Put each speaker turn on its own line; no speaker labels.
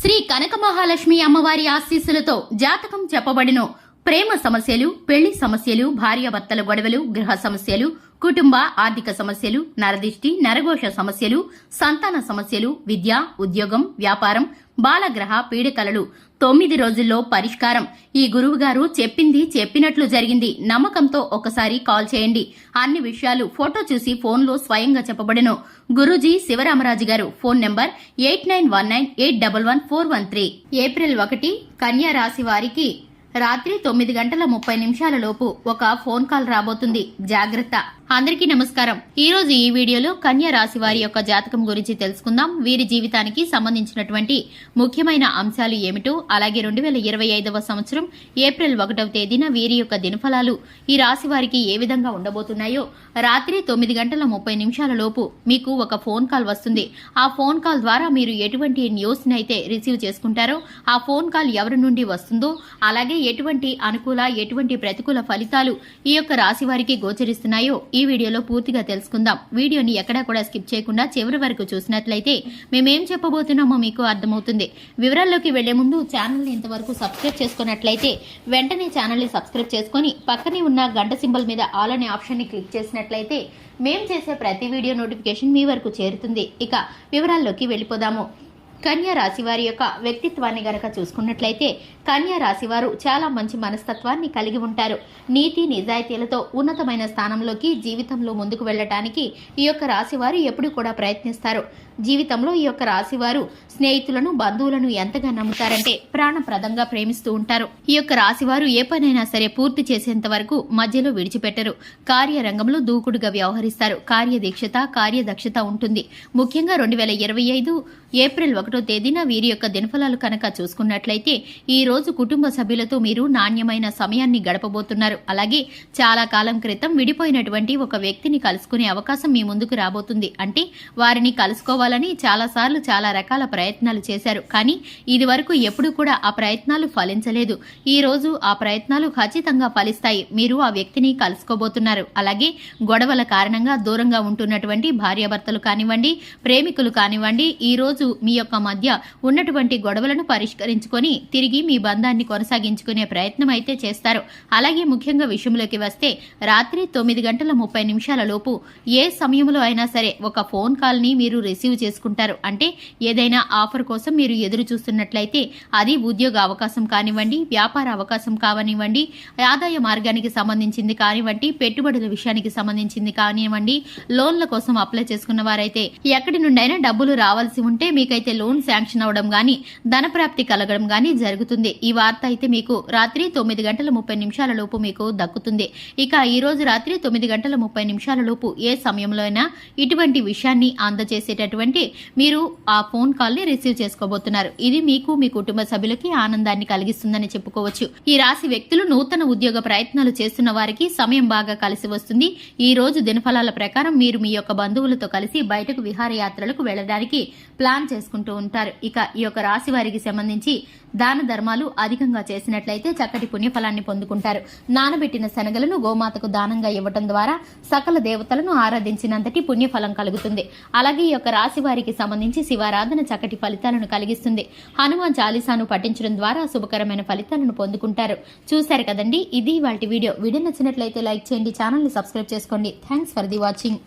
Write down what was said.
శ్రీ కనక మహాలక్ష్మి అమ్మవారి ఆశీస్సులతో జాతకం చెప్పబడిను. ప్రేమ సమస్యలు పెళ్ళి సమస్యలు భార్యాభర్తల గొడవలు గృహ సమస్యలు కుటుంబ ఆర్థిక సమస్యలు నరదిష్టి నరఘోష సమస్యలు సంతాన సమస్యలు విద్య ఉద్యోగం వ్యాపారం బాలగ్రహ పీడికలలు. తొమ్మిది రోజుల్లో పరిష్కారం. ఈ గురువుగారు చెప్పింది చెప్పినట్లు జరిగింది. నమ్మకంతో ఒకసారి కాల్ చేయండి. అన్ని విషయాలు ఫోటో చూసి ఫోన్లో స్వయంగా చెప్పబడను. గురూజీ శివరామరాజు గారు phone number eight nine one nine eight double one four one three. April ఒకటి కన్యా రాశి వారికి రాత్రి తొమ్మిది గంటల ముప్పై నిమిషాల లోపు ఒక ఫోన్ కాల్ రాబోతుంది. జాగ్రత్త. అందరికీ నమస్కారం. ఈ రోజు ఈ వీడియోలో కన్యా రాశి వారి యొక్క జాతకం గురించి తెలుసుకుందాం. వీరి జీవితానికి సంబంధించినటువంటి ముఖ్యమైన అంశాలు ఏమిటో అలాగే రెండు వేల ఇరవై ఐదవ సంవత్సరం ఏప్రిల్ ఒకటవ తేదీన వీరి యొక్క దినఫలాలు ఈ రాశి వారికి ఏ విధంగా ఉండబోతున్నాయో రాత్రి తొమ్మిది గంటల ముప్పై నిమిషాల లోపు మీకు ఒక ఫోన్ కాల్ వస్తుంది. ఆ ఫోన్ కాల్ ద్వారా మీరు ఎటువంటి న్యూస్ అయితే రిసీవ్ చేసుకుంటారో ఆ ఫోన్ కాల్ ఎవరి నుండి వస్తుందో అలాగే ఎటువంటి అనుకూల ఎటువంటి ప్రతికూల ఫలితాలు ఈ యొక్క రాశి వారికి గోచరిస్తున్నాయో ఈ ఈ వీడియోలో పూర్తిగా తెలుసుకుందాం. వీడియోని ఎక్కడా కూడా స్కిప్ చేయకుండా చివరి వరకు చూసినట్లయితే మేమేం చెప్పబోతున్నామో మీకు అర్థమవుతుంది. వివరాల్లోకి వెళ్ళే ముందు ఛానల్ని ఇంతవరకు సబ్స్క్రైబ్ చేసుకున్నట్లయితే వెంటనే ఛానల్ని సబ్స్క్రైబ్ చేసుకొని పక్కనే ఉన్న గంట సింబల్ మీద ఆల్ అనే ఆప్షన్ని క్లిక్ చేసినట్లయితే మేం చేసే ప్రతి వీడియో నోటిఫికేషన్ మీ వరకు చేరుతుంది. ఇక వివరాల్లోకి వెళ్ళిపోదాము. కన్యా రాశి వారి యొక్క వ్యక్తిత్వాన్ని గనక చూసుకున్నట్లయితే కన్యా రాశి వారు చాలా మంచి మనస్తత్వాన్ని కలిగి ఉంటారు. నీతి నిజాయితీలతో ఉన్నతమైన స్థానంలోకి జీవితంలో ముందుకు వెళ్ళటానికి ఈ యొక్క రాశి వారు ఎప్పుడు కూడా ప్రయత్నిస్తారు. జీవితంలో ఈ యొక్క రాశి వారు స్నేహితులను బంధువులను ఎంతగా నమ్ముతారంటే ప్రాణప్రదంగా ప్రేమిస్తూ ఉంటారు. ఈ యొక్క రాశి వారు ఏ పనైనా సరే పూర్తి చేసేంత వరకు మధ్యలో విడిచిపెట్టరు. కార్యరంగంలో దూకుడుగా వ్యవహరిస్తారు. కార్యదీక్షత కార్యదక్షత ఉంటుంది. ముఖ్యంగా రెండు వేల ఇరవై ఐదు ఏప్రిల్ ఒకటి తేదీన వీరి యొక్క దినఫలాలు కనుక చూసుకున్నట్లయితే ఈ రోజు కుటుంబ సభ్యులతో మీరు నాణ్యమైన సమయాన్ని గడపబోతున్నారు. అలాగే చాలా కాలం క్రితం విడిపోయినటువంటి ఒక వ్యక్తిని కలుసుకునే అవకాశం మీ ముందుకు రాబోతుంది. అంటే వారిని కలుసుకోవాలని చాలాసార్లు చాలా రకాల ప్రయత్నాలు చేశారు. కానీ ఇది వరకు ఎప్పుడూ కూడా ఆ ప్రయత్నాలు ఫలించలేదు. ఈ రోజు ఆ ప్రయత్నాలు ఖచ్చితంగా ఫలిస్తాయి. మీరు ఆ వ్యక్తిని కలుసుకోబోతున్నారు. అలాగే గొడవల కారణంగా దూరంగా ఉంటున్నటువంటి భార్యాభర్తలు కానివ్వండి ప్రేమికులు కానివ్వండి ఈ రోజు మీ యొక్క మధ్య ఉన్నటువంటి గొడవలను పరిష్కరించుకొని తిరిగి మీ బంధాన్ని కొనసాగించుకునే ప్రయత్నం అయితే చేస్తారు. అలాగే ముఖ్యంగా విషయంలోకి వస్తే రాత్రి తొమ్మిది గంటల ముప్పై నిమిషాల లోపు ఏ సమయంలో అయినా సరే ఒక ఫోన్ కాల్ని మీరు రిసీవ్ చేసుకుంటారు. అంటే ఏదైనా ఆఫర్ కోసం మీరు ఎదురు చూస్తున్నట్లయితే అది ఉద్యోగ అవకాశం కానివ్వండి వ్యాపార అవకాశం కావనివ్వండి ఆదాయ మార్గానికి సంబంధించింది కానివ్వండి పెట్టుబడుల విషయానికి సంబంధించింది కానివ్వండి లోన్ల కోసం అప్లై చేసుకున్న వారైతే ఎక్కడి నుండైనా డబ్బులు రావాల్సి ఉంటే మీకైతే లోన్ లోన్ శాంక్షన్ అవడం గాని ధనప్రాప్తి కలగడం గాని జరుగుతుంది. ఈ వార్త అయితే మీకు రాత్రి తొమ్మిది గంటల ముప్పై నిమిషాల లోపు మీకు దక్కుతుంది. ఇక ఈ రోజు రాత్రి తొమ్మిది గంటల ముప్పై నిమిషాల లోపు ఏ సమయంలో అయినా ఇటువంటి విషయాన్ని అందజేసేటటువంటి మీరు ఆ ఫోన్ కాల్ని రిసీవ్ చేసుకోబోతున్నారు. ఇది మీకు మీ కుటుంబ సభ్యులకి ఆనందాన్ని కలిగిస్తుందని చెప్పుకోవచ్చు. ఈ రాశి వ్యక్తులు నూతన ఉద్యోగ ప్రయత్నాలు చేస్తున్న వారికి సమయం బాగా కలిసి వస్తుంది. ఈ రోజు దినఫలాల ప్రకారం మీరు మీ యొక్క బంధువులతో కలిసి బయటకు విహారయాత్రలకు వెళ్ళడానికి ప్లాన్ చేసుకుంటూ ఉంటారు. ఇక ఈ యొక్క రాశి వారికి సంబంధించి దాన ధర్మాలు అధికంగా చేసినట్లయితే చక్కటి పుణ్యఫలాన్ని పొందుకుంటారు. నానబెట్టిన శనగలను గోమాతకు దానంగా ఇవ్వటం ద్వారా సకల దేవతలను ఆరాధించినంతటి పుణ్యఫలం కలుగుతుంది. అలాగే ఈ యొక్క రాశి వారికి సంబంధించి శివారాధన చక్కటి ఫలితాలను కలిగిస్తుంది. హనుమాన్ చాలీసాను పఠించడం ద్వారా శుభకరమైన ఫలితాలను పొందుకుంటారు. చూశారు కదండి? ఇది వాటి వీడియో. వీడియో నచ్చినట్లయితే లైక్ చేయండి ఛానల్ని సబ్స్క్రైబ్ చేసుకోండి. Thanks for the watching.